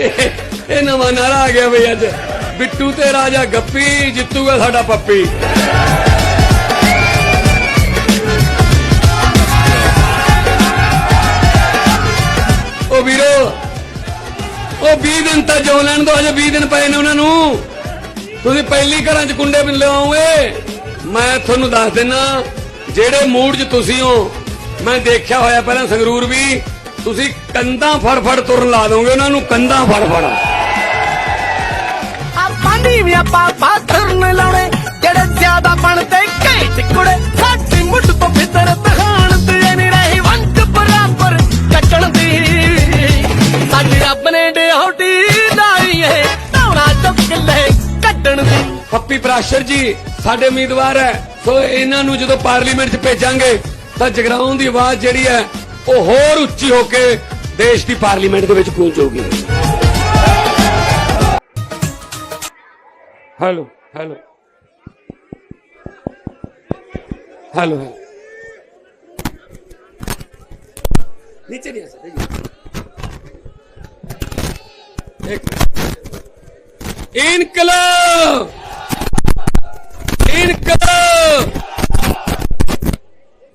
ਇਹ ਨਵਾਂ ਨਾਰਾ ਆ ਗਿਆ ਬਈ ਅੱਜ। ਬਿੱਟੂ ਤੇ ਰਾਜਾ ਗੱਪੀ, ਜਿੱਤੂਗਾ ਸਾਡਾ ਪੱਪੀ। ਉਹ ਵੀਰੋ, ਉਹ 20 ਦਿਨ ਤਾਂ ਜੋ ਲੈਣ ਦੋ ਅਜੇ 20 ਦਿਨ ਪਏ ਨੇ ਉਹਨਾਂ ਨੂੰ। ਤੁਸੀਂ ਪਹਿਲੀ ਘਰਾਂ 'ਚ ਕੁੰਡੇ ਵੀ ਲਿਆਓਗੇ ਮੈਂ ਤੁਹਾਨੂੰ ਦੱਸ ਦਿੰਨਾ, ਜਿਹੜੇ ਮੂਡ 'ਚ ਤੁਸੀਂ ਹੋ, ਮੈਂ ਦੇਖਿਆ ਹੋਇਆ ਪਹਿਲਾਂ ਸੰਗਰੂਰ ਵੀ। ਤੁਸੀਂ ਕੰਧਾਂ ਫੜ ਫੜ ਤੁਰਨ ਲਾ ਦੋਗੇ ਉਹਨਾਂ ਨੂੰ ਕੰਧਾਂ ਫੜ ਫੜ ਆਪਾਂ ਨੀ ਵੀ ਆਪਾਂ ਪਾਥਰਨ ਲਾਉਣੇ ਜਿਹੜੇ ਜ਼ਿਆਦਾ ਬਣਦੇ ਘੇਟ ਕੁੜੇ ਸਾਡੀ ਮੁੱਢ ਤੋਂ ਫਿੱਤਰ ਤਹਾਨ ਤੇ ਨਹੀਂ ਰਹੀ ਵੰਡ ਬਰਾਬਰ ਕੱਟਣ ਦੀ। ਸਾਡੀ ਰੱਬ ਨੇ ਡਿਊਟੀ ਲਾਈ ਏ ਧੌਣਾ ਚੁੱਕ ਲੈ ਕੱਢਣ ਦੀ। ਪੱਪੀ ਪ੍ਰਾਸ਼ਰ ਜੀ ਸਾਡੇ ਉਮੀਦਵਾਰ ਹੈ। ਸੋ ਇਹਨਾਂ ਨੂੰ ਜਦੋਂ ਪਾਰਲੀਮੈਂਟ 'ਚ ਭੇਜਾਂਗੇ ਤਾਂ ਜਗਰਾਉਂ ਦੀ ਆਵਾਜ਼ ਜਿਹੜੀ ਹੈ ਉਹ ਹੋਰ ਉੱਚੀ ਹੋ ਕੇ ਦੇਸ਼ ਦੀ ਪਾਰਲੀਮੈਂਟ ਦੇ ਵਿੱਚ ਗੂੰਜ ਜਾਊਗੀ। ਹੈਲੋ ਹੈਲੋ ਹੈਲੋ ਨੀਚੇ ਨਹੀਂ ਆ ਸਕਦੇ ਇੱਕ ਇਨਕਲਾਬ! ਇਨਕਲਾਬ!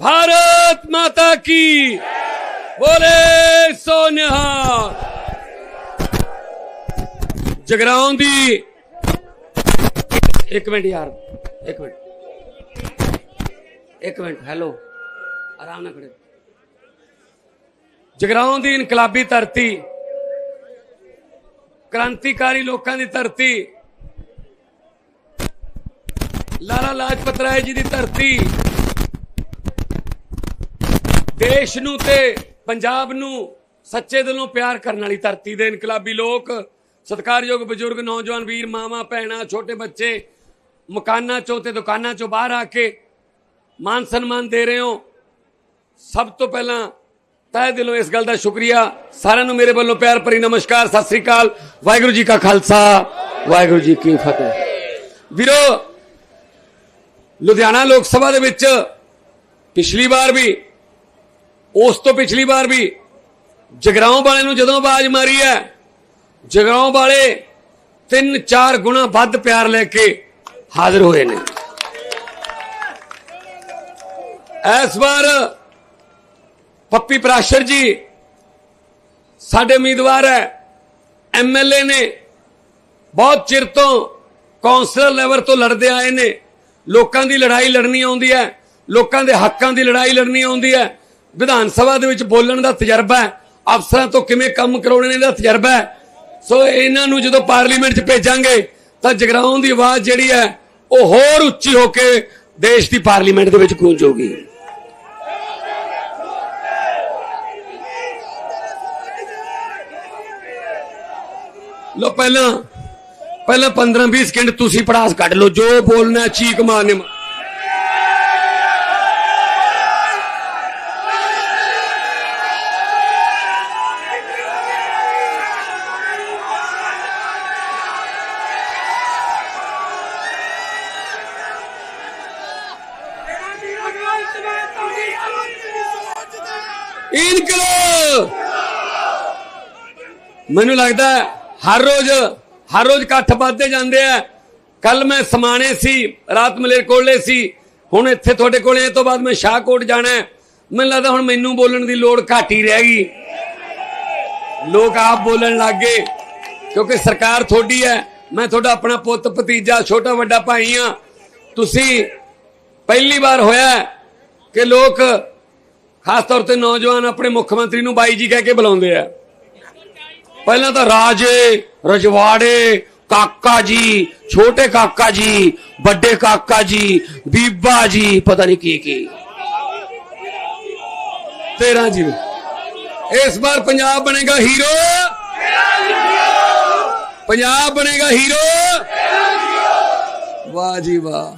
भारत माता की बोले सोनिहा ਜਗਰਾਉਂ ਦੀ ਇੱਕ ਮਿੰਟ ਯਾਰ ਇੱਕ ਮਿੰਟ ਇੱਕ ਮਿੰਟ ਹੈਲੋ ਆਰਾਮ ਨਾਲ ਖੜੇ ਜਗਰਾਉਂ ਦੀ ਇਨਕਲਾਬੀ ਧਰਤੀ ਕ੍ਰਾਂਤੀਕਾਰੀ ਲੋਕਾਂ ਦੀ ਧਰਤੀ ਲਾਲਾ ਲਾਜਪਤ ਰਾਏ ਜੀ ਦੀ ਧਰਤੀ ਦੇਸ਼ ਨੂੰ ਤੇ ਪੰਜਾਬ ਨੂੰ ਸੱਚੇ ਦਿਲੋਂ ਪਿਆਰ ਕਰਨ ਵਾਲੀ ਧਰਤੀ ਦੇ ਇਨਕਲਾਬੀ ਲੋਕ, ਸਤਿਕਾਰਯੋਗ ਬਜ਼ੁਰਗ, ਨੌਜਵਾਨ ਵੀਰ, ਮਾਵਾ, ਭੈਣਾ, ਛੋਟੇ ਬੱਚੇ, ਮਕਾਨਾਂ ਚੋਂ ਤੇ ਦੁਕਾਨਾਂ ਚੋਂ ਬਾਹਰ ਆ ਕੇ ਮਾਨ ਸਨਮਾਨ ਦੇ ਰਹੇ ਹੋ। ਸਭ ਤੋਂ ਪਹਿਲਾਂ ਤਹਿ ਦਿਲੋਂ ਇਸ ਗੱਲ ਦਾ ਸ਼ੁਕਰੀਆ। ਸਾਰਿਆਂ ਨੂੰ ਮੇਰੇ ਵੱਲੋਂ ਪਿਆਰ ਭਰੀ ਨਮਸਕਾਰ। ਸਤਿ ਸ੍ਰੀ ਅਕਾਲ। ਵਾਹਿਗੁਰੂ ਜੀ ਕਾ ਖਾਲਸਾ। ਵਾਹਿਗੁਰੂ ਜੀ ਕੀ ਫਤਿਹ। ਵੀਰੋ, ਲੁਧਿਆਣਾ ਲੋਕ ਸਭਾ ਦੇ ਵਿੱਚ ਪਿਛਲੀ ਵਾਰ ਵੀ ਉਸ ਤੋਂ ਪਿਛਲੀ ਵਾਰ ਵੀ ਜਗਰਾਉਂ ਵਾਲੇ ਨੂੰ ਜਦੋਂ ਆਵਾਜ਼ ਮਾਰੀ ਹੈ, ਜਗਰਾਉਂ ਵਾਲੇ ਤਿੰਨ ਚਾਰ ਗੁਣਾ ਵੱਧ ਪਿਆਰ ਲੈ ਕੇ ਹਾਜ਼ਰ ਹੋਏ ਨੇ। ਇਸ ਵਾਰ ਪੱਪੀ ਪ੍ਰਾਸ਼ਰ ਜੀ, ਸਾਡੇ ਉਮੀਦਵਾਰ ਹੈ ਐਮਐਲਏ ਨੇ, ਬਹੁਤ ਚਿਰ ਤੋਂ ਕੌਂਸਲਰ ਲੈਵਲ ਤੋਂ ਲੜਦੇ ਆਏ ਨੇ। ਲੋਕਾਂ ਦੀ ਲੜਾਈ ਲੜਨੀ ਆਉਂਦੀ ਹੈ, ਲੋਕਾਂ ਦੇ ਹੱਕਾਂ ਦੀ ਲੜਾਈ ਲੜਨੀ ਆਉਂਦੀ ਹੈ। ਵਿਧਾਨ ਸਭਾ ਦੇ ਵਿੱਚ ਬੋਲਣ ਦਾ ਤਜਰਬਾ ਹੈ। ਅਫਸਰਾਂ ਤੋਂ ਕਿਵੇਂ ਕੰਮ ਕਰਾਉਣੇ ਦਾ ਤਜਰਬਾ ਹੈ। ਸੋ ਇਹਨਾਂ ਨੂੰ ਜਦੋਂ ਪਾਰਲੀਮੈਂਟ 'ਚ ਭੇਜਾਂਗੇ, ਤਾਂ ਜਗਰਾਉਂ ਦੀ ਆਵਾਜ਼ ਜਿਹੜੀ ਹੈ, ਉਹ ਹੋਰ ਉੱਚੀ ਹੋ ਕੇ ਦੇਸ਼ ਦੀ ਪਾਰਲੀਮੈਂਟ ਦੇ ਵਿੱਚ ਗੂੰਜੂਗੀ ਲੋ ਪਹਿਲਾਂ ਪਹਿਲਾਂ 15 20 ਸਕਿੰਟ ਤੁਸੀਂ ਪੜਾਸ ਕੱਢ ਲਓ। ਜੋ ਬੋਲਣਾ ਚੀਕ ਮਾਰਨੇ ਇਨਕਲਾਬ! ਮੈਨੂੰ ਲੱਗਦਾ ਹਰ ਰੋਜ਼ ਹਰ ਰੋਜ਼ ਇਕੱਠ ਵੱਧਦੇ ਜਾਂਦੇ ਆ। ਕੱਲ ਮੈਂ ਸਮਾਣੇ ਸੀ, ਰਾਤ ਮਲੇਰ ਕੋਲੇ ਸੀ। ਹੁਣ ਇੱਥੇ ਤੁਹਾਡੇ ਕੋਲੇ ਤੋਂ ਬਾਅਦ ਮੈਂ ਸ਼ਾਹਕੋਟ ਜਾਣਾ ਮੈਨੂੰ ਲੱਗਦਾ ਹੁਣ ਮੈਨੂੰ ਬੋਲਣ ਦੀ ਲੋੜ ਘੱਟ ਹੀ ਰਹਿ ਗਈ। ਲੋਕ ਆਪ ਬੋਲਣ ਲੱਗ ਗਏ, ਕਿਉਂਕਿ ਸਰਕਾਰ ਤੁਹਾਡੀ ਹੈ। ਮੈਂ ਤੁਹਾਡਾ ਆਪਣਾ ਪੁੱਤ, ਭਤੀਜਾ, ਛੋਟਾ, ਵੱਡਾ ਭਾਈ ਆ ਤੁਸੀਂ ਪਹਿਲੀ ਵਾਰ ਹੋਇਆ ਕਿ ਲੋਕ ਖਾਸ ਤੌਰ ਤੇ ਨੌਜਵਾਨ ਆਪਣੇ ਮੁੱਖ ਮੰਤਰੀ ਨੂੰ ਬਾਈ ਜੀ ਕਹਿ ਕੇ ਬੁਲਾਉਂਦੇ ਆ। ਪਹਿਲਾਂ ਤਾਂ ਰਾਜੇ, ਰਜਵਾੜੇ, ਕਾਕਾ ਜੀ, ਛੋਟੇ ਕਾਕਾ ਜੀ, ਵੱਡੇ ਕਾਕਾ ਜੀ, ਬੀਬਾ ਜੀ, ਪਤਾ ਨਹੀਂ ਕੀ ਕੀ। ਤੇਰਾ ਜੀ। ਇਸ ਵਾਰ ਪੰਜਾਬ ਬਣੇਗਾ ਹੀਰੋ। ਪੰਜਾਬ ਬਣੇਗਾ ਹੀਰੋ। ਵਾਹ ਜੀ ਵਾਹ।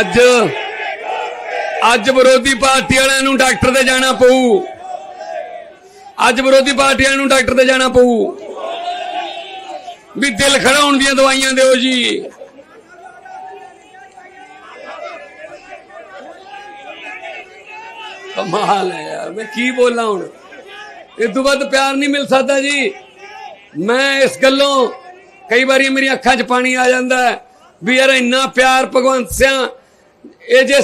ਅੱਜ ਅੱਜ ਵਿਰੋਧੀ ਪਾਰਟੀ ਵਾਲਿਆਂ ਨੂੰ ਡਾਕਟਰ ਤੇ ਜਾਣਾ ਪਊ। ਅੱਜ ਵਿਰੋਧੀ ਪਾਰਟੀਆਂ ਨੂੰ ਡਾਕਟਰ ਤੇ ਜਾਣਾ ਪਊ। ਵੀ ਦਿਲ ਖੜਾਉਣ ਦੀਆਂ ਦਵਾਈਆਂ ਦਿਓ ਜੀ। ਕਮਾਲ ਹੈ ਯਾਰ, ਮੈਂ ਕੀ ਬੋਲਾਂ ਹੁਣ? ਇਸ ਤੋਂ ਵੱਧ ਪਿਆਰ ਨਹੀਂ ਮਿਲ ਸਕਦਾ ਜੀ। ਮੈਂ ਇਸ ਗੱਲੋਂ ਕਈ ਵਾਰੀ ਮੇਰੀਆਂ ਅੱਖਾਂ 'ਚ ਪਾਣੀ ਆ ਜਾਂਦਾ ਵੀ ਯਾਰ ਇੰਨਾ ਪਿਆਰ ਭਗਵੰਤ ਸਿਆ ਇਹ ਜੇ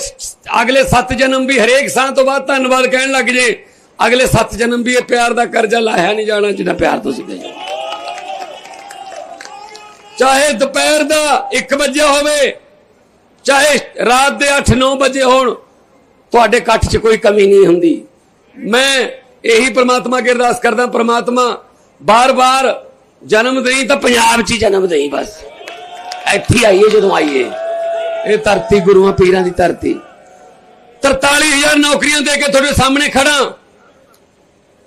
ਅਗਲੇ 7 ਜਨਮ ਵੀ ਹਰੇਕ ਸਾਹ ਤੋਂ ਬਾਅਦ ਧੰਨਵਾਦ ਕਹਿਣ ਲੱਗ ਜੇ, ਅਗਲੇ 7 ਜਨਮ ਵੀ ਇਹ ਪਿਆਰ ਦਾ ਕਰਜ਼ਾ ਲਾਹਿਆ ਨਹੀਂ ਜਾਣਾ ਜਿੰਨਾ ਪਿਆਰ ਤੁਸੀਂ ਦੇ ਚਾਹੇ ਦੁਪਹਿਰ ਦਾ 1 ਵਜੇ ਹੋਵੇ, ਚਾਹੇ ਰਾਤ ਦੇ 8-9 ਵਜੇ ਹੋਣ, ਤੁਹਾਡੇ ਇਕੱਠ 'ਚ ਕੋਈ ਕਮੀ ਨਹੀਂ ਹੁੰਦੀ। ਮੈਂ ਇਹੀ ਪ੍ਰਮਾਤਮਾ ਅੱਗੇ ਅਰਦਾਸ ਕਰਦਾ, ਪ੍ਰਮਾਤਮਾ ਬਾਰ-ਬਾਰ ਜਨਮ ਦੇਈ ਤਾਂ ਪੰਜਾਬ 'ਚ ਹੀ ਜਨਮ ਦੇਈ ਬਸ। ਇੱਥੇ ਆਈਏ ਜਦੋਂ ਆਈਏ। ਇਹ ਧਰਤੀ ਗੁਰੂਆਂ ਪੀਰਾਂ ਦੀ ਧਰਤੀ। 43000 ਨੌਕਰੀਆਂ ਦੇ ਕੇ ਤੁਹਾਡੇ ਸਾਹਮਣੇ ਖੜਾ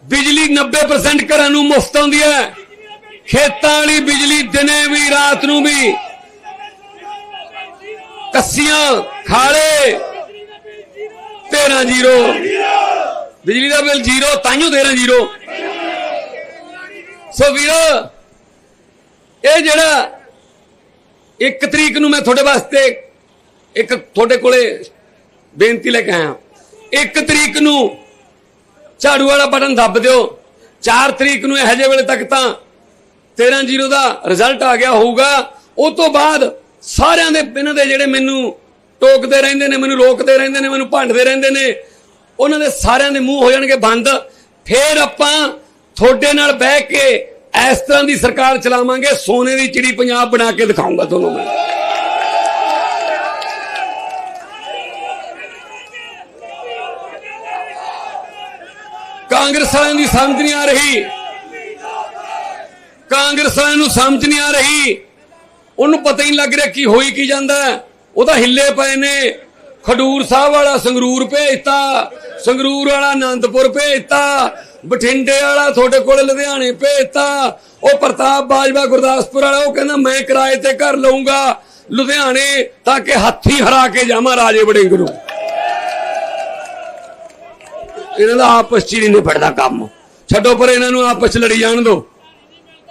ਬਿਜਲੀ 90% ਘਰਾਂ ਨੂੰ ਮੁਫਤ ਆਉਂਦੀ ਹੈ। ਖੇਤਾਂ ਵਾਲੀ ਬਿਜਲੀ ਦਿਨੇ ਵੀ, ਰਾਤ ਨੂੰ ਵੀ। ਕੱਸੀਆਂ ਖਾਲੇ। 13 ਜ਼ੀਰੋ। ਬਿਜਲੀ ਦਾ ਬਿੱਲ ਜ਼ੀਰੋ ਤਾਈਓ 13 ਜ਼ੀਰੋ। ਸੋ ਵੀਰੋ, ਇਹ ਜਿਹੜਾ ਇੱਕ ਤਰੀਕ ਨੂੰ ਮੈਂ ਤੁਹਾਡੇ ਵਾਸਤੇ ਇੱਕ ਤੁਹਾਡੇ ਕੋਲੇ ਬੇਨਤੀ ਲੈ ਕੇ ਆਇਆ। ਇੱਕ ਤਰੀਕ ਨੂੰ ਝਾੜੂ ਵਾਲਾ ਬਟਨ ਦੱਬ ਦਿਓ। 4 ਤਰੀਕ ਨੂੰ ਇਹੋ ਜਿਹੇ ਵੇਲੇ ਤੱਕ ਤਾਂ 13 ਜ਼ੀਰੋ ਦਾ ਰਿਜ਼ਲਟ ਆ ਗਿਆ ਹੋਊਗਾ। ਉਹ ਤੋਂ ਬਾਅਦ ਸਾਰਿਆਂ ਦੇ ਇਹਨਾਂ ਦੇ ਜਿਹੜੇ ਮੈਨੂੰ ਟੋਕਦੇ ਰਹਿੰਦੇ ਨੇ, ਮੈਨੂੰ ਰੋਕਦੇ ਰਹਿੰਦੇ ਨੇ, ਮੈਨੂੰ ਭੰਡਦੇ ਰਹਿੰਦੇ ਨੇ, ਉਹਨਾਂ ਦੇ ਸਾਰਿਆਂ ਦੇ ਮੂੰਹ ਹੋ ਜਾਣਗੇ ਬੰਦ। ਫੇਰ ਆਪਾਂ ਤੁਹਾਡੇ ਨਾਲ ਬਹਿ ਕੇ ਇਸ ਤਰ੍ਹਾਂ ਦੀ ਸਰਕਾਰ ਚਲਾਵਾਂਗੇ। ਸੋਨੇ ਦੀ ਚਿੜੀ ਪੰਜਾਬ ਬਣਾ ਕੇ ਦਿਖਾਉਂਗਾ ਤੁਹਾਨੂੰ ਮੈਂ। ਕਾਂਗਰਸ ਵਾਲਿਆਂ ਦੀ ਸਮਝ ਨਹੀਂ ਆ ਰਹੀ। ਕਾਂਗਰਸ ਵਾਲਿਆਂ ਨੂੰ ਸਮਝ ਨਹੀਂ ਆ ਰਹੀ। ਉਹਨੂੰ ਪਤਾ ਹੀ ਨਹੀਂ ਲੱਗ ਰਿਹਾ ਕੀ ਹੋਈ, ਕੀ ਜਾਂਦਾ। ਉਹ ਤਾਂ ਹਿੱਲੇ ਪਏ ਨੇ। ਖਡੂਰ ਸਾਹਿਬ ਵਾਲਾ ਸੰਗਰੂਰ ਭੇਜਤਾ, ਸੰਗਰੂਰ ਵਾਲਾ ਆਨੰਦਪੁਰ ਭੇਜਤਾ, ਬਠਿੰਡੇ ਵਾਲਾ ਤੁਹਾਡੇ ਕੋਲ ਲੁਧਿਆਣੇ ਭੇਜਤਾ। ਉਹ ਪ੍ਰਤਾਪ ਬਾਜਵਾ ਗੁਰਦਾਸਪੁਰ ਵਾਲਾ, ਉਹ ਕਹਿੰਦਾ, ਮੈਂ ਕਿਰਾਏ ਤੇ ਘਰ ਲਊਂਗਾ ਲੁਧਿਆਣੇ ਤਾਂ ਕਿ ਹੱਥੀ ਹਰਾ ਕੇ ਜਾਵਾਂ ਰਾਜੇ ਵੜਿੰਗ ਨੂੰ। ਇਹਨਾਂ ਦਾ ਆਪਸ ਚ ਹੀ ਨਹੀਂ ਫੜਦਾ ਕੰਮ। ਛੱਡੋ ਪਰ, ਇਹਨਾਂ ਨੂੰ ਆਪਸ ਲੜੀ ਜਾਣ ਦਿਓ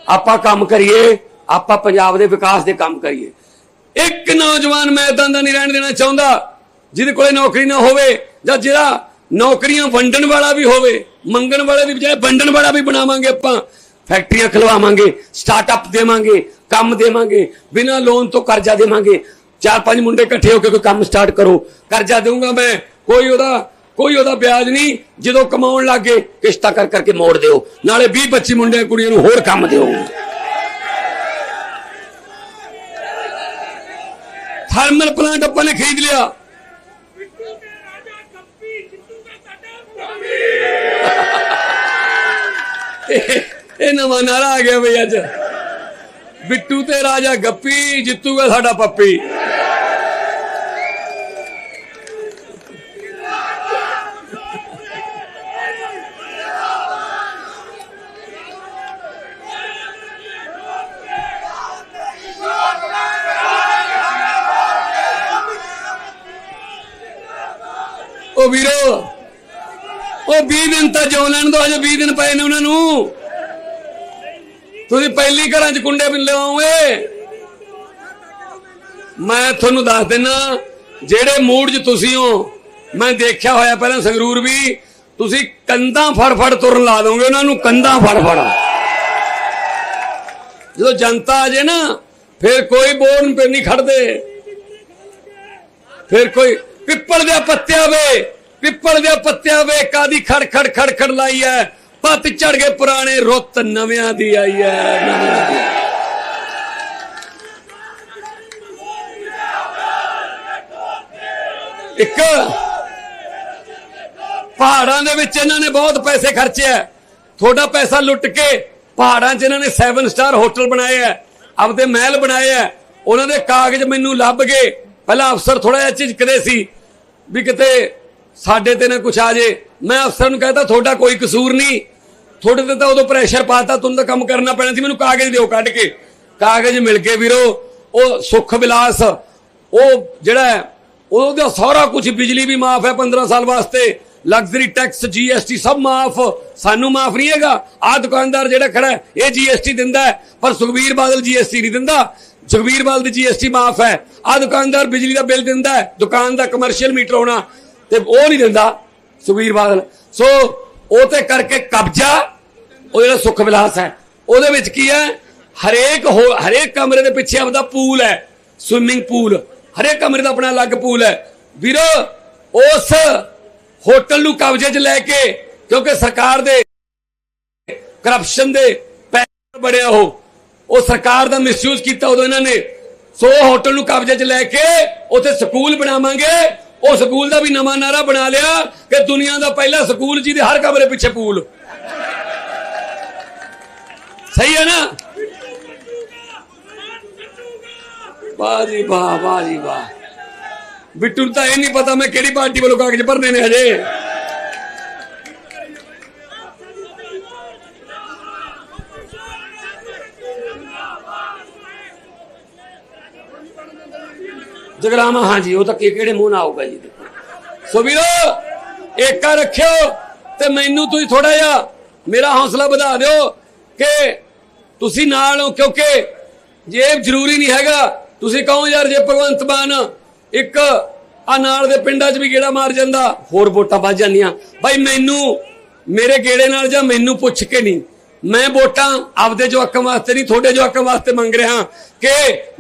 ਆਪਾਂ ਕੰਮ ਕਰੀਏ, ਆਪਾਂ ਪੰਜਾਬ ਦੇ ਵਿਕਾਸ ਦੇ ਕੰਮ ਕਰੀਏ। ਇੱਕ ਨੌਜਵਾਨ ਮੈਂ ਇਦਾਂ ਦਾ ਨਹੀਂ ਰਹਿਣ ਦੇਣਾ ਚਾਹੁੰਦਾ, ਜਿਹਦੇ ਕੋਲੇ ਨੌਕਰੀ ਨਾ ਹੋਵੇ ਜਾਂ ਜਿਹੜਾ ਨੌਕਰੀਆਂ ਵੰਡਣ ਵਾਲਾ ਵੀ ਹੋਵੇ, ਮੰਗਣ ਵਾਲੇ ਦੀ ਬਜਾਏ ਵੰਡਣ ਵਾਲਾ ਵੀ ਬਣਾਵਾਂਗੇ ਆਪਾਂ। ਫੈਕਟਰੀਆਂ ਖਲਵਾਵਾਂਗੇ ਸਟਾਰਟਅਪ ਦੇਵਾਂਗੇ, ਕੰਮ ਦੇਵਾਂਗੇ, ਬਿਨਾਂ ਲੋਨ ਤੋਂ ਕਰਜ਼ਾ ਦੇਵਾਂਗੇ। ਚਾਰ ਪੰਜ ਮੁੰਡੇ ਇਕੱਠੇ ਹੋ ਕੇ ਕੋਈ ਕੰਮ ਸਟਾਰਟ ਕਰੋ, ਕਰਜ਼ਾ ਦੇਵਾਂਗਾ ਮੈਂ, ਕੋਈ ਉਹਦਾ ਕੋਈ ਉਹਦਾ ਵਿਆਜ ਨਹੀਂ, ਜਦੋਂ ਕਮਾਉਣ ਲੱਗੇ ਕਿਸ਼ਤਾਂ ਕਰ ਕਰਕੇ ਮੋੜ ਦਿਓ। ਨਾਲੇ 20 25 ਮੁੰਡਿਆਂ ਕੁੜੀਆਂ ਨੂੰ ਹੋਰ ਕੰਮ ਦਿਓ। ਥਰਮਲ ਪਲਾਂਟ ਆਪਾਂ ਨੇ ਖਰੀਦ ਲਿਆ। ਇਹ ਇਹ ਨਵਾਂ ਨਾਰਾ ਆ ਗਿਆ ਬਈ ਅੱਜ। ਬਿੱਟੂ ਤੇ ਰਾਜਾ ਗੱਪੀ, ਜਿੱਤੂਗਾ ਸਾਡਾ ਪੱਪੀ। ਵੀਰੋ। ਉਹ 20 ਦਿਨ ਤਾਂ ਜਿਉਂ ਲੈਣ ਦੋ ਅਜੇ 20 ਦਿਨ ਪਏ ਨੇ ਉਹਨਾਂ ਨੂੰ। ਤੁਸੀਂ ਪਹਿਲੀ ਘਰਾਂ 'ਚ ਕੁੰਡੇ ਵੀ ਲਿਆਓਗੇ ਮੈਂ ਤੁਹਾਨੂੰ ਦੱਸ ਦਿੰਨਾ, ਜਿਹੜੇ ਮੂਡ 'ਚ ਤੁਸੀਂ ਹੋ, ਮੈਂ ਦੇਖਿਆ ਹੋਇਆ ਪਹਿਲਾਂ ਸੰਗਰੂਰ ਵੀ, ਤੁਸੀਂ ਕੰਧਾਂ ਫੜ ਫੜ ਤੁਰਨ ਲਾ ਦੋਗੇ ਉਹਨਾਂ ਨੂੰ, ਕੰਧਾਂ ਫੜ ਫੜ ਜਦੋਂ ਜਨਤਾ ਆ ਜੇ ਨਾ, ਫਿਰ ਕੋਈ ਬੋਰਨ ਤੇ ਨਹੀਂ ਖੜਦੇ। ਫਿਰ ਕੋਈ ਪਿੱਪਲ ਦੇ ਪੱਤਿਆਂ ਵੇ ਪਿੱਪਲ ਦੇ ਪੱਤਿਆਂ ਵੇ ਕਾਦੀ ਖੜ ਖੜ ਖੜ ਖੜ ਲਾਈ ਐ। ਪੱਤ ਝੜ ਗਏ ਪੁਰਾਣੇ, ਰੁੱਤ ਨਵਿਆਂ ਦੀ ਆਈ ਐ। ਨਵਿਆਂ ਦੀ ਇੱਕ ਪਹਾੜਾਂ ਦੇ ਵਿੱਚ ਇਹਨਾਂ ਨੇ ਬਹੁਤ ਪੈਸੇ ਖਰਚੇ ਆ ਤੁਹਾਡਾ ਪੈਸਾ ਲੁੱਟ ਕੇ ਪਹਾੜਾਂ 'ਚ ਇਹਨਾਂ ਨੇ 7 ਸਟਾਰ ਹੋਟਲ ਬਣਾਏ ਆ ਆਪਦੇ ਮਹਿਲ ਬਣਾਏ ਆ ਉਹਨਾਂ ਦੇ ਕਾਗਜ਼ ਮੈਨੂੰ ਲੱਭ ਗਏ। ਪਹਿਲਾਂ ਅਫਸਰ ਥੋੜਾ ਜਿਹਾ ਝਿਜਕਦੇ ਸੀ ਵੀ ਕਿਤੇ ਸਾਡੇ ਤੇ ਨਾ ਕੁਛ ਆ ਜੇ। ਮੈਂ ਅਫਸਰ ਨੂੰ ਕਹਿੰਦਾ ਤੁਹਾਡਾ ਕੋਈ ਕਸੂਰ ਨਹੀਂ। ਤੁਹਾਡੇ ਤੇ ਤਾਂ ਉਦੋਂ ਪ੍ਰੈਸ਼ਰ ਪਾਤਾ ਤੁਹਾਨੂੰ ਤਾਂ ਕੰਮ ਕਰਨਾ ਪੈਣਾ ਸੀ। ਮੈਨੂੰ ਕਾਗਜ਼ ਦਿਓ ਕੱਢ ਕੇ। ਕਾਗਜ਼ ਮਿਲ ਕੇ ਵੀਰੋ। ਉਹ ਸੁੱਖ ਵਿਲਾਸ ਉਹ ਜਿਹੜਾ ਉਹਦਾ ਸਾਰਾ ਕੁਝ ਬਿਜਲੀ ਵੀ ਮਾਫ ਹੈ 15 ਸਾਲ ਵਾਸਤੇ। ਲਗਜ਼ਰੀ ਟੈਕਸ ਜੀਐਸਟੀ ਸਭ ਮਾਫ। ਸਾਨੂੰ ਮਾਫ ਨਹੀਂ ਹੈਗਾ। ਆ ਦੁਕਾਨਦਾਰ ਜਿਹੜਾ ਖੜਾ ਹੈ, ਇਹ ਜੀਐਸਟੀ ਦਿੰਦਾ ਪਰ ਸੁਖਬੀਰ ਬਾਦਲ ਜੀਐਸਟੀ ਨਹੀਂ ਦਿੰਦਾ। ਸੁਖਬੀਰ ਬਾਦਲ ਦੀ ਜੀਐਸਟੀ ਮਾਫ ਹੈ। ਆ ਦੁਕਾਨਦਾਰ ਬਿਜਲੀ ਦਾ ਬਿੱਲ ਦਿੰਦਾ ਦੁਕਾਨ ਦਾ ਕਮਰਸ਼ੀਅਲ ਮੀਟਰ ਹੋਣਾ ਤੇ ਉਹ ਨਹੀਂ ਦਿੰਦਾ ਸੁਖਬੀਰ ਬਾਦਲ। ਸੋ ਉਹ ਤੇ ਕਰਕੇ ਕਬਜ਼ਾ, ਉਹ ਜਿਹੜਾ ਸੁੱਖ ਵਿਲਾਸ ਹੈ, ਉਹਦੇ ਵਿੱਚ ਕੀ ਹੈ? ਹਰੇਕ ਹਰੇਕ ਕਮਰੇ ਦੇ ਪਿੱਛੇ ਆਪਦਾ ਪੂਲ ਹੈ ਸਵਿਮਿੰਗ ਪੂਲ ਹਰੇਕ ਕਮਰੇ ਦਾ ਆਪਣਾ ਅਲੱਗ ਪੂਲ ਹੈ। ਵੀਰੋ, ਉਸ ਹੋਟਲ ਨੂੰ ਕਬਜ਼ੇ 'ਚ ਲੈ ਕੇ, ਕਿਉਂਕਿ ਸਰਕਾਰ ਦੇ ਕਰਪਸ਼ਨ ਦੇ ਪੈਸੇ ਬੜਿਆ ਉਹ ਉਹ ਸਰਕਾਰ ਦਾ ਮਿਸਯੂਜ਼ ਕੀਤਾ ਉਦੋਂ ਇਹਨਾਂ ਨੇ। ਸੋ ਹੋਟਲ ਨੂੰ ਕਬਜ਼ੇ 'ਚ ਲੈ ਕੇ ਉੱਥੇ ਸਕੂਲ ਬਣਾਵਾਂਗੇ ਉਹ ਸਕੂਲ ਦਾ ਵੀ ਨਵਾਂ ਨਾਰਾ ਬਣਾ ਲਿਆ ਕਿ ਦੁਨੀਆ ਦਾ ਪਹਿਲਾ ਸਕੂਲ ਜਿਹਦੇ ਹਰ ਕਮਰੇ ਪਿੱਛੇ ਪੂਲ। ਸਹੀ ਹੈ ਨਾ? ਵਾਹ ਵਾਹ ਵਾਹ ਵਾਹ। ਬਿੱਟੂ ਨੂੰ ਤਾਂ ਇਹ ਨਹੀਂ ਪਤਾ ਮੈਂ ਕਿਹੜੀ ਪਾਰਟੀ ਵੱਲੋਂ ਕਾਗਜ਼ ਭਰਨੇ ਨੇ ਹਜੇ। ਜਗਰਾਮਾ ਹਾਂਜੀ, ਉਹ ਤਾਂ ਕਿਹੜੇ ਮੂੰਹ ਨਾਲ ਆਊਗਾ ਜੀ? ਸੋ ਵੀਰੋ, ਏਕਾ ਰੱਖਿਓ ਤੇ ਮੈਨੂੰ ਤੁਸੀਂ ਥੋੜਾ ਜਿਹਾ ਮੇਰਾ ਹੌਸਲਾ ਵਧਾ ਦਿਓ ਕਿ ਤੁਸੀਂ ਨਾਲ ਹੋ, ਕਿਉਂਕਿ ਜੇ ਜ਼ਰੂਰੀ ਨਹੀਂ ਹੈਗਾ। ਤੁਸੀਂ ਕਹੋ ਯਾਰ ਜੇ ਭਗਵੰਤ ਮਾਨ ਇੱਕ ਆ ਨਾਲ ਦੇ ਪਿੰਡਾਂ 'ਚ ਵੀ ਗੇੜਾ ਮਾਰ ਜਾਂਦਾ, ਹੋਰ ਵੋਟਾਂ ਵੱਜ ਜਾਂਦੀਆਂ। ਭਾਈ ਮੈਨੂੰ, ਮੇਰੇ ਗੇੜੇ ਨਾਲ ਜਾਂ ਮੈਨੂੰ ਪੁੱਛ ਕੇ ਨਹੀਂ। ਮੈਂ ਵੋਟਾਂ ਆਪਦੇ ਜਵਾਕਾਂ ਵਾਸਤੇ ਨਹੀਂ, ਤੁਹਾਡੇ ਜਵਾਕਾਂ ਵਾਸਤੇ ਮੰਗ ਰਿਹਾ ਕਿ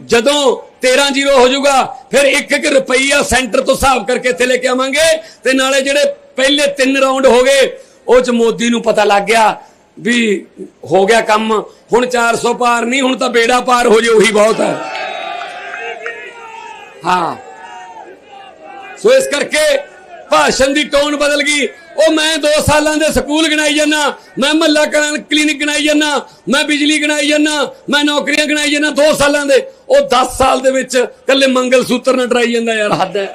ਜਦੋਂ 13 ਜ਼ੀਰੋ ਹੋ ਜਾਊਗਾ ਫਿਰ 1-1 ਰੁਪਈਆ ਸੈਂਟਰ ਤੋਂ ਹਿਸਾਬ ਕਰਕੇ ਇੱਥੇ ਲੈ ਕੇ ਆਵਾਂਗੇ ਤੇ ਨਾਲੇ ਜਿਹੜੇ ਪਹਿਲੇ ਤਿੰਨ ਰਾਉਂਡ ਹੋ ਗਏ, ਉਹ ਚ ਮੋਦੀ ਨੂੰ ਪਤਾ ਲੱਗ ਗਿਆ ਵੀ ਹੋ ਗਿਆ ਕੰਮ, ਹੁਣ 400 ਪਾਰ ਨਹੀਂ, ਹੁਣ ਤਾਂ ਬੇੜਾ ਪਾਰ ਹੋ ਜੇ, ਉਹੀ ਬਹੁਤ ਹੈ। ਹਾਂ। ਸੋ ਇਸ ਕਰਕੇ ਭਾਸ਼ਣ ਦੀ ਟੋਨ ਬਦਲ ਗਈ। ਉਹ ਮੈਂ 2 ਸਾਲਾਂ ਦੇ ਸਕੂਲ ਗਣਾਈ ਜਾਂਦਾ ਮੈਂ ਮਹੱਲਾ ਕਲੀਨਿਕ ਗਣਾਈ ਜਾਂਦਾ ਮੈਂ ਬਿਜਲੀ ਗਣਾਈ ਜਾਂਦਾ ਮੈਂ ਨੌਕਰੀਆਂ ਗਣਾਈ ਜਾਂਦਾ 2 ਸਾਲਾਂ ਦੇ ਉਹ 10 ਸਾਲ ਦੇ ਵਿੱਚ ਕੱਲੇ ਮੰਗਲ ਸੂਤਰ ਨਾ ਡਰਾਈ ਜਾਂਦਾ ਯਾਰ ਹੱਦ ਹੈ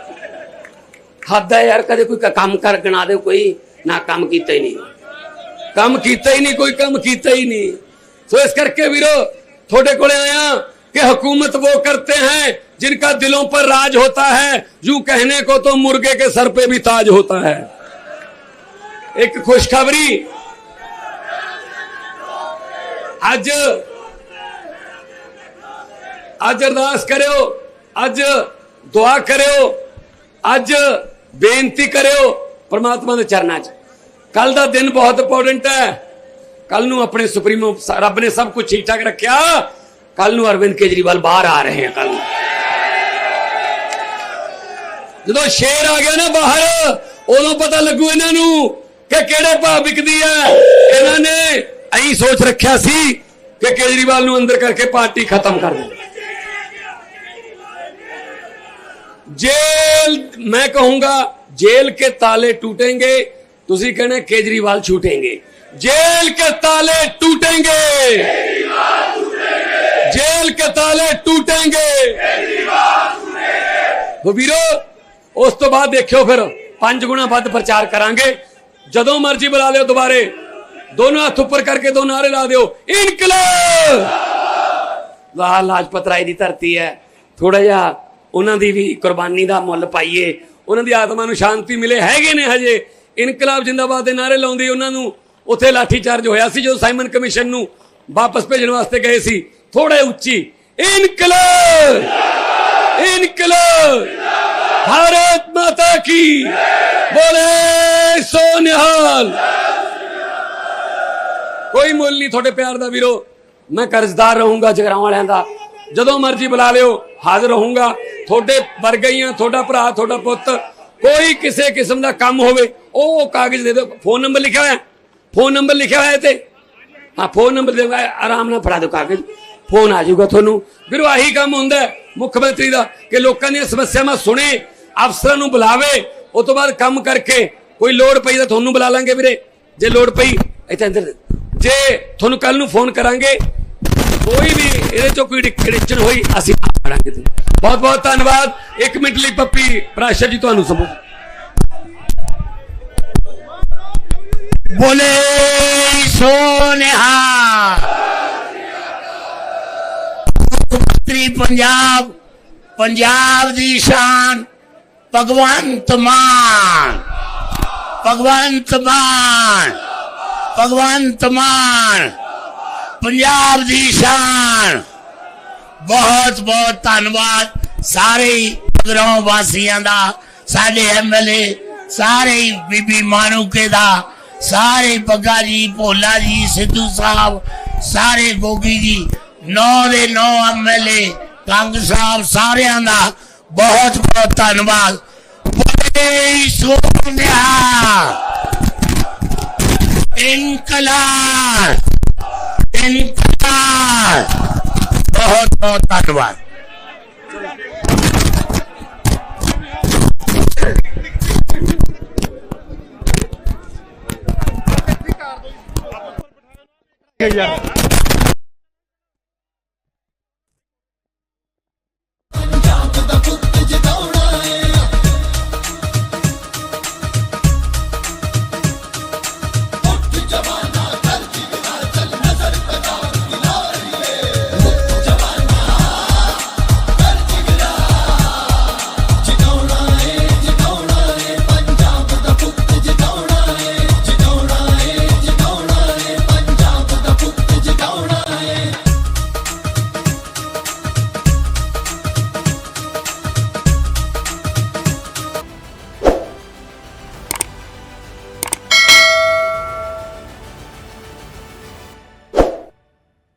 ਹੱਦ ਹੈ ਯਾਰ ਕਦੇ ਕੋਈ ਕ- ਕੰਮ ਕਰ ਗਣਾ ਦੇ ਕੋਈ ਨਾ ਕੰਮ ਕੀਤਾ ਹੀ ਨਹੀਂ ਕੰਮ ਕੀਤਾ ਹੀ ਨਹੀਂ ਕੋਈ ਕੰਮ ਕੀਤਾ ਹੀ ਨਹੀਂ ਸੋ ਇਸ ਕਰਕੇ ਵੀਰੋ ਤੁਹਾਡੇ ਕੋਲੇ ਆਇਆ कि हुकूमत वो करते हैं जिनका दिलों पर राज होता है यूं कहने को तो मुर्गे के सर पे भी ताज होता है ਇੱਕ ਖੁਸ਼ਖਬਰੀ। ਅੱਜ ਅੱਜ ਅਰਦਾਸ ਕਰਿਓ, ਅੱਜ ਦੁਆ ਕਰਿਓ, ਅੱਜ ਬੇਨਤੀ ਕਰਿਓ ਪਰਮਾਤਮਾ ਦੇ ਚਰਨਾਂ 'ਚ। ਕੱਲ ਦਾ ਦਿਨ ਬਹੁਤ ਇੰਪੋਰਟੈਂਟ ਹੈ। ਕੱਲ ਨੂੰ ਆਪਣੇ ਸੁਪਰੀਮੋ ਰੱਬ ਨੇ ਸਭ ਕੁਝ ਠੀਕ ਠਾਕ ਰੱਖਿਆ। ਕੱਲ ਨੂੰ ਅਰਵਿੰਦ ਕੇਜਰੀਵਾਲ ਬਾਹਰ ਆ ਰਹੇ ਹਨ ਕੱਲ ਜਦੋਂ ਸ਼ੇਰ ਆ ਗਿਆ ਨਾ ਬਾਹਰ, ਉਦੋਂ ਪਤਾ ਲੱਗੂ ਇਹਨਾਂ ਨੂੰ ਕਿ ਕਿਹੜੇ ਭਾਅ ਵਿਕਦੀ ਹੈ ਇਹਨਾਂ ਨੇ ਐਂ ਸੋਚ ਰੱਖਿਆ ਸੀ ਕਿ ਕੇਜਰੀਵਾਲ ਨੂੰ ਅੰਦਰ ਕਰਕੇ ਪਾਰਟੀ ਖਤਮ ਕਰ ਦੇ जेल मैं कहूंगा जेल के ताले टूटेंगे ਤੁਸੀਂ कहना केजरीवाल छूटेंगे जेल के ताले टूटेंगे जेल के ताले टूटेंगे ਉਹ ਵੀਰੋ ਉਸ ਤੋਂ ਬਾਅਦ ਦੇਖਿਓ ਫਿਰ ਪੰਜ ਗੁਣਾ ਵੱਧ ਪ੍ਰਚਾਰ ਕਰਾਂਗੇ ਜਦੋਂ ਮਰਜ਼ੀ ਬੁਲਾ ਲਿਓ ਦੁਬਾਰੇ। ਦੋਨੋਂ ਹੱਥ ਉੱਪਰ ਕਰਕੇ ਦੋ ਨਾਰੇ ਲਾ ਦਿਓ। ਇਨਕਲਾਬ! ਵਾਹ ਲਾਜਪਤ ਰਾਏ ਦੀ ਧਰਤੀ ਹੈ। ਥੋੜਾ ਜਿਹਾ ਉਹਨਾਂ ਦੀ ਵੀ ਕੁਰਬਾਨੀ ਦਾ ਮੁੱਲ ਪਾਈਏ। ਉਹਨਾਂ ਦੀ ਆਤਮਾ ਨੂੰ ਸ਼ਾਂਤੀ ਮਿਲੇ। ਹੈਗੇ ਨੇ ਹਜੇ। ਇਨਕਲਾਬ ਜਿੰਦਾਬਾਦ ਦੇ ਨਾਰੇ ਲਾਉਂਦੇ ਉਹਨਾਂ ਨੂੰ। ਉੱਥੇ ਲਾਠੀ ਚਾਰਜ ਹੋਇਆ ਸੀ ਜਦੋਂ ਸਾਈਮਨ ਕਮਿਸ਼ਨ ਨੂੰ ਵਾਪਸ ਭੇਜਣ ਵਾਸਤੇ ਗਏ ਸੀ। ਥੋੜੇ ਉੱਚੀ। ਇਨਕਲਾਬ! ਇਨਕਲਾਬ! ਭਾਰਤ ਮਾਤਾ ਕੀ ਬੋਲੇ ਸੋ ਨਿਹਾਲ ਕੋਈ ਮੁੱਲ ਨਹੀਂ ਤੁਹਾਡੇ ਪਿਆਰ ਦਾ ਵੀਰੋ ਮੈਂ ਕਰਜ਼ਦਾਰ ਰਹੂੰਗਾ ਜਗਰਾਵਾਂ ਵਾਲਿਆਂ ਦਾ ਜਦੋਂ ਮਰਜ਼ੀ ਬੁਲਾ ਲਿਓ ਹਾਜ਼ਰ ਰਹੂੰਗਾ ਤੁਹਾਡੇ ਵਰਗਾ ਆ ਤੁਹਾਡਾ ਭਰਾ ਤੁਹਾਡਾ ਪੁੱਤ ਕੋਈ ਕਿਸੇ ਕਿਸਮ ਦਾ ਕੰਮ ਹੋਵੇ ਉਹ ਕਾਗਜ਼ ਦੇ ਦਿਓ ਫੋਨ ਨੰਬਰ ਲਿਖਿਆ ਹੋਇਆ ਫੋਨ ਨੰਬਰ ਲਿਖਿਆ ਹੋਇਆ ਤੇ ਹਾਂ ਫੋਨ ਨੰਬਰ ਦੇ ਆਰਾਮ ਨਾਲ ਫੜਾ ਦਿਓ ਕਾਗਜ਼ ਫੋਨ ਆ ਜਾਊਗਾ ਤੁਹਾਨੂੰ। ਵੀਰੋ, ਆਹੀ ਕੰਮ ਹੁੰਦਾ ਮੁੱਖ ਮੰਤਰੀ ਦਾ ਕਿ ਲੋਕਾਂ ਦੀਆਂ ਸਮੱਸਿਆਵਾਂ ਸੁਣੇ, ਅਫਸਰਾਂ ਨੂੰ ਬੁਲਾਵੇ ਉਸ ਤੋਂ ਬਾਅਦ ਕੰਮ ਕਰਕੇ ਕੋਈ ਲੋੜ ਪਈ ਤਾਂ ਤੁਹਾਨੂੰ ਬੁਲਾ ਲਾਂਗੇ ਵੀਰੇ। ਜੇ ਲੋੜ ਪਈ, ਇੱਥੇ ਅੰਦਰ ਜੇ ਤੁਹਾਨੂੰ ਕੱਲ ਨੂੰ ਫੋਨ ਕਰਾਂਗੇ, ਕੋਈ ਵੀ ਇਹਦੇ ਚੋਂ ਕੋਈ ਕ੍ਰਿਸਚਨ ਹੋਈ, ਅਸੀਂ ਆੜਾਂਗੇ ਤੁਹਾਨੂੰ। ਬਹੁਤ ਬਹੁਤ ਧੰਨਵਾਦ। 1 ਮਿੰਟ ਲਈ ਪੱਪੀ ਪ੍ਰਾਸ਼ਾ ਜੀ ਤੁਹਾਨੂੰ ਸਭ ਬੋਲੇ ਸੋਨਿਹਾ ਉੱਤਰੀ ਪੰਜਾਬ ਪੰਜਾਬ ਦੀ ਸ਼ਾਨ, ਭਗਵੰਤ ਮਾਨ। ਭਗਵੰਤ ਮਾਨ ਭਗਵੰਤ ਮਾਨ, ਪੰਜਾਬ ਦੀ ਸ਼ਾਨ। ਬਹੁਤ ਬਹੁਤ ਧੰਨਵਾਦ ਸਾਰੇ ਹੀ ਗਰਾਉਂ ਵਾਸੀਆਂ ਦਾ, ਸਾਡੇ ਐਮਐਲਏ ਸਾਰੇ ਬੀਬੀ ਮਾਨੂਕੇ ਦਾ, ਸਾਰੇ ਬੱਗਾ ਜੀ, ਭੋਲਾ ਜੀ, ਸਿੱਧੂ ਸਾਹਿਬ, ਸਾਰੇ ਗੋਗੀ ਜੀ ਨੌ ਦੇ ਨੌ ਐਮਐਲਏ ਕੰਗ ਸਾਹਿਬ ਸਾਰਿਆਂ ਦਾ ਬਹੁਤ ਬਹੁਤ ਧੰਨਵਾਦ। ਬੜੇ ਸੋਹਣਿਆ ਇਨਕਲਾਬ ਇਨਕਲਾਬ, ਬਹੁਤ ਬਹੁਤ ਧੰਨਵਾਦ। ਯਾਰ।